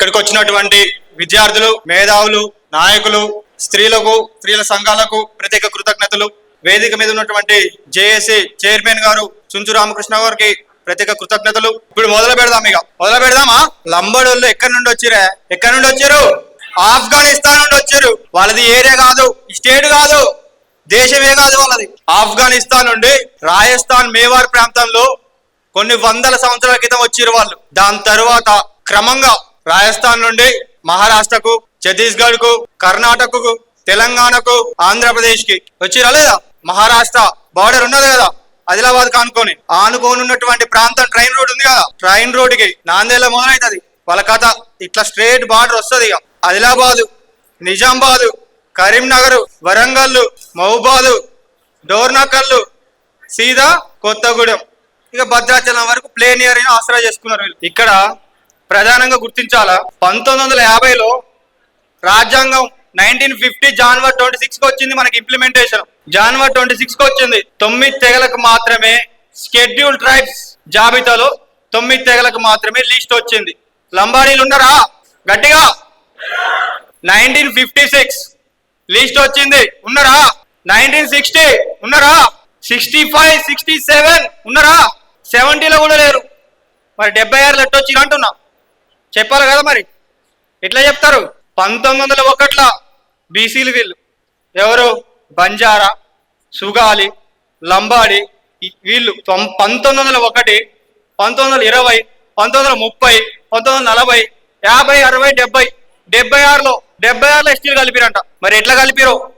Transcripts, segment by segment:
ఇక్కడికి వచ్చినటువంటి విద్యార్థులు మేధావులు నాయకులు స్త్రీలకు స్త్రీల సంఘాలకు ప్రత్యేక కృతజ్ఞతలు. వేదిక మీద ఉన్నటువంటి జేఏసీ చైర్మన్ గారు చుంచు రామకృష్ణ గారికి ప్రత్యేక కృతజ్ఞతలు. ఇప్పుడు మొదలు పెడదాం ఇక. మొదలు పెడదామా? లంబడోళ్ళు ఎక్కడి నుండి వచ్చిరే? ఎక్కడి నుండి వచ్చారు? ఆఫ్ఘనిస్తాన్ నుండి వచ్చారు. వాళ్ళది ఏరియా కాదు స్టేట్ కాదు దేశమే కాదు వాళ్ళది. ఆఫ్ఘనిస్తాన్ నుండి రాజస్థాన్ మేవార్ ప్రాంతంలో కొన్ని వందల సంవత్సరాల క్రితం వచ్చారు వాళ్ళు. దాని తరువాత క్రమంగా రాజస్థాన్ నుండి మహారాష్ట్రకు ఛత్తీస్గఢ్కు కర్ణాటకకు తెలంగాణకు ఆంధ్రప్రదేశ్కి వచ్చి లేదా? మహారాష్ట్ర బార్డర్ ఉన్నది కదా ఆదిలాబాద్ కానుకొని. ఆనుకోని ఉన్నటువంటి ప్రాంతం ట్రైన్ రోడ్ ఉంది కదా ట్రైన్ రోడ్కి నాందేళ్ళ మొదలవుతుంది వాళ్ళ కథ ఇట్లా స్ట్రేట్ బార్డర్ వస్తుంది ఇక. ఆదిలాబాదు నిజామాబాదు కరీంనగర్ వరంగల్ మహబాదు డోర్నకల్లు సీదా కొత్తగూడెం. ఇక భద్రాచలం వరకు ప్లేన్ ఇయర్ ఆసరా చేసుకున్నారు వీళ్ళు. ఇక్కడ ప్రధానంగా గుర్తించాలా? పంతొమ్మిది వందల యాభైలో రాజ్యాంగం నైన్టీన్ ఫిఫ్టీ జనవరి ట్వంటీ సిక్స్కి వచ్చింది మనకి ఇంప్లిమెంటేషన్ జనవరి ట్వంటీ సిక్స్కి వచ్చింది. తొమ్మిది తెగలకు మాత్రమే షెడ్యూల్ ట్రైబ్స్ జాబితాలో తొమ్మిది తెగలకు మాత్రమే లిస్ట్ వచ్చింది. లంబాడీలు ఉన్నారా? గట్టిగా. నైన్టీన్ ఫిఫ్టీ సిక్స్ లిస్ట్ వచ్చింది. ఉన్నారా? నైన్టీన్ సిక్స్టీ ఉన్నారా? సిక్స్టీ ఫైవ్ సిక్స్టీ సెవెన్ ఉన్నారా సెవెంటీలో కూడా లేరు. మరి డెబ్బై ఆరులు ఎట్టొచ్చి అంటున్నా? చెప్పాలి కదా మరి? ఎట్లా చెప్తారు? పంతొమ్మిది వందల ఒకట్ల బీసీలు వీళ్ళు. ఎవరు? బంజారా సుగాలి లంబాడి వీళ్ళు. తొం- పంతొమ్మిది వందల ఒకటి పంతొమ్మిది వందల ఇరవై పంతొమ్మిది వందల ముప్పై పంతొమ్మిది వందల నలభై యాభై అరవై డెబ్బై డెబ్బై ఆరులో డెబ్బై ఆరులో ఎస్టీలు కలిపిరంట. మరి ఎట్లా కలిపిరు?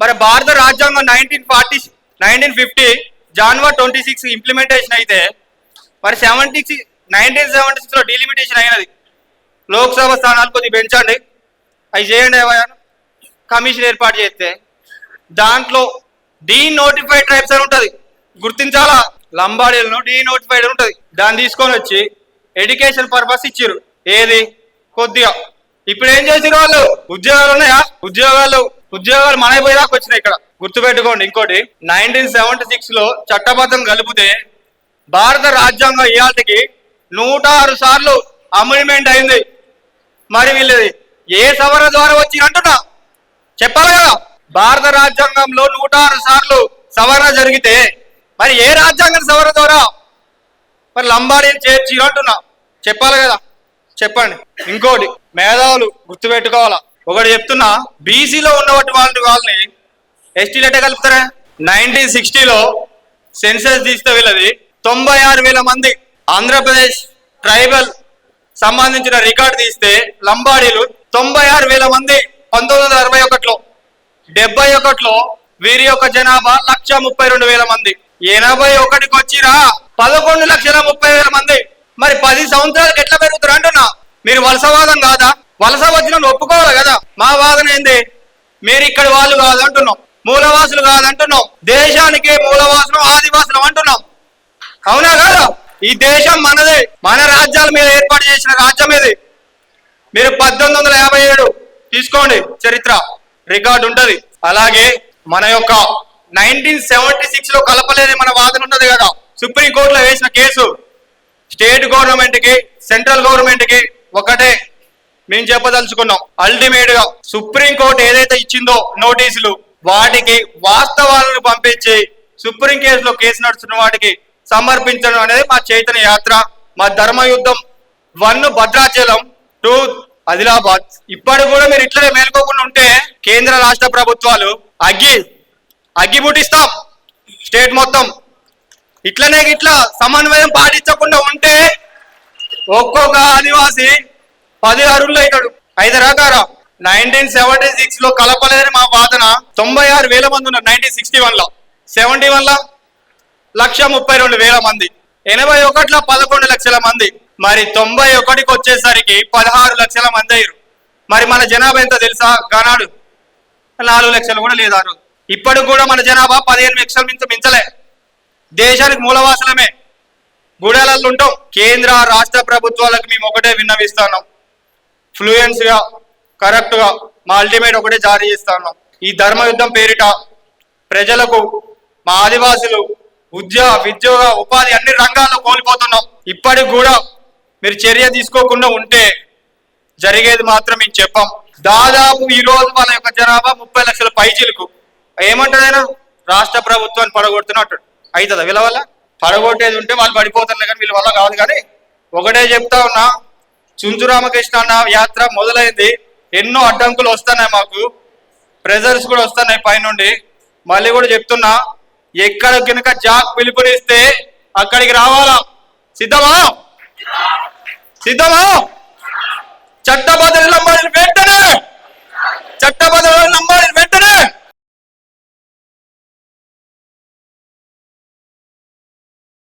మరి భారత రాజ్యాంగం nineteen forty nineteen fifty January twenty six implementation అయితే మరి సెవెంటీ సిక్స్ నైన్టీన్ సెవెంటీ సిక్స్లో డిలిమిటేషన్ అయినది. లోక్సభ స్థానాలు కొద్దిగా పెంచండి. అవి చేయండి ఏవయ్యా. కమిషన్ ఏర్పాటు చేస్తే. దాంట్లో డీ నోటిఫైడ్ ట్రైబ్స్ అని ఉంటుంది. గుర్తించాలా? లంబాడీలను డీ నోటిఫైడ్ ఉంటుంది. దాన్ని తీసుకొని వచ్చి ఎడ్యుకేషన్ పర్పస్ ఇచ్చారు ఏది? కొద్దిగా. ఇప్పుడు ఏం చేసారు వాళ్ళు? ఉద్యోగాలు ఉన్నాయా? ఉద్యోగాలు. ఉద్యోగాలు మనైపోయేదాకా వచ్చినాయి ఇక్కడ. గుర్తుపెట్టుకోండి ఇంకోటి. నైన్టీన్ సెవెంటీ సిక్స్లో చట్టబద్ధం కలిపితే భారత రాజ్యాంగం ఇవాళకి నూట ఆరు సార్లు అమెండ్మెంట్ అయింది. మరి వీళ్ళది ఏ సవరణ ద్వారా వచ్చింది అంటున్నా? చెప్పాలి కదా. భారత రాజ్యాంగంలో నూట ఆరు సార్లు సవరణ జరిగితే మరి ఏ రాజ్యాంగం సవరణ ద్వారా? మరి లంబాడీని చేర్చి అంటున్నా. చెప్పాలి కదా. చెప్పండి. ఇంకోటి మేధావులు గుర్తుపెట్టుకోవాలా. ఒకటి చెప్తున్నా బీసీలో ఉన్నటువంటి వాళ్ళని వాళ్ళని ఎస్టీలు ఎట్ట కలుపుతారా? నైన్టీన్ సిక్స్టీలో సెన్సస్ తీస్తే వీళ్ళది తొంభై ఆరు వేల మంది ఆంధ్రప్రదేశ్ ట్రైబల్ సంబంధించిన రికార్డు తీస్తే లంబాడీలు తొంభై ఆరు వేల మంది పంతొమ్మిది వందల అరవై ఒకటిలో డెబ్బై ఒకటిలో వీరి యొక్క జనాభా లక్ష ముప్పై రెండు వేల మంది. ఎనభై ఒకటికి వచ్చిరా పదకొండు లక్షల ముప్పై వేల మంది. మరి పది సంవత్సరాలకు ఎట్లా పెరుగుతారు అంటున్నా? మీరు వలసవాదం కాదా? వలస వచ్చిన ఒప్పుకోవాలి కదా. మా వాదన ఏంది? మీరు ఇక్కడ వాళ్ళు కాదు అంటున్నాం మూలవాసులు కాదు అంటున్నాం దేశానికి మూలవాసులు ఆదివాసులు అంటున్నాం. అవునా కాదా? ఈ దేశం మనదే మన రాజ్యాల మీద ఏర్పాటు చేసిన రాజ్యం ఇది. మీరు పద్దెనిమిది వందల యాభై ఏడు తీసుకోండి చరిత్ర రికార్డు ఉంటది. అలాగే మన యొక్క నైన్టీన్ సెవెంటీ సిక్స్లో కలపలేని మన వాదన ఉన్నది కదా సుప్రీం కోర్టులో వేసిన కేసు స్టేట్ గవర్నమెంట్కి సెంట్రల్ గవర్నమెంట్కి ఒకటే మేము చెప్పదలుచుకున్నాం. అల్టిమేట్గా సుప్రీం కోర్టు ఏదైతే ఇచ్చిందో నోటీసులు వాటికి వాస్తవాలను పంపించి సుప్రీం కేసులో కేసు నడుస్తున్న వాటికి సమర్పించడం అనేది మా చైతన్య యాత్ర మా ధర్మయుద్ధం వన్ భద్రాచలం టూ ఆదిలాబాద్. ఇప్పటికి కూడా మీరు ఇట్లనే మేల్కోకుండా ఉంటే కేంద్ర రాష్ట్ర ప్రభుత్వాలు అగ్గి అగ్గి పుట్టిస్తాం స్టేట్ మొత్తం. ఇట్లనే ఇట్లా సమన్వయం పాటించకుండా ఉంటే ఒక్కొక్క ఆదివాసి పది అరువులు అవుతాడు. ఐదు రకాల. నైన్టీన్ సెవెంటీ సిక్స్లో కలపలేని మా వాదన తొంభై ఆరు వేల మంది ఉన్నారు నైన్టీన్ సిక్స్టీ వన్లో సెవెంటీ వన్లో లక్ష ముప్పై రెండు వేల మంది. ఎనభై ఒకటిలో పదకొండు లక్షల మంది. మరి తొంభై ఒకటికి వచ్చేసరికి పదహారు లక్షల మంది అయ్యారు. మరి మన జనాభా ఎంత తెలుసా? గనాడు నాలుగు లక్షలు కూడా లేదు ఆ ఇప్పటికి కూడా మన జనాభా పదిహేను లక్షల మించ మించలే. దేశానికి మూలవాసులమే గూడాలలో ఉంటాం. కేంద్ర రాష్ట్ర ప్రభుత్వాలకు మేము ఒకటే విన్నవిస్తున్నాం. ఫ్లూయెన్స్గా కరెక్ట్గా మా అల్టిమేట్ ఒకటే జారీ చేస్తున్నాం. ఈ ధర్మ యుద్ధం పేరిట ప్రజలకు మా ఆదివాసులు ఉద్యోగ విద్యోగ ఉపాధి అన్ని రంగాల్లో కోల్పోతున్నాం. ఇప్పటికి కూడా మీరు చర్య తీసుకోకుండా ఉంటే జరిగేది మాత్రం మేము చెప్పాం. దాదాపు ఈ రోజు వాళ్ళ యొక్క జనాభా ముప్పై లక్షల పైచీలకు. ఏమంటాడు రాష్ట్ర ప్రభుత్వాన్ని పడగొడుతున్నట్టు. అవుతుందా వీళ్ళ వల్ల? పడగొట్టేది ఉంటే వాళ్ళు పడిపోతున్నారు కానీ వీళ్ళ వల్ల కాదు కానీ ఒకటే చెప్తా ఉన్నా. చుంచు రామకృష్ణ అన్న యాత్ర మొదలైంది. ఎన్నో అడ్డంకులు వస్తున్నాయి మాకు. ప్రెజర్స్ కూడా వస్తున్నాయి పైనుండి. మళ్ళీ కూడా చెప్తున్నా. ఎక్కడ కనుక జాక్ పిలుపునిస్తే అక్కడికి రావాలా? సిద్ధమా? సిద్ధమా? చట్టబద్ధ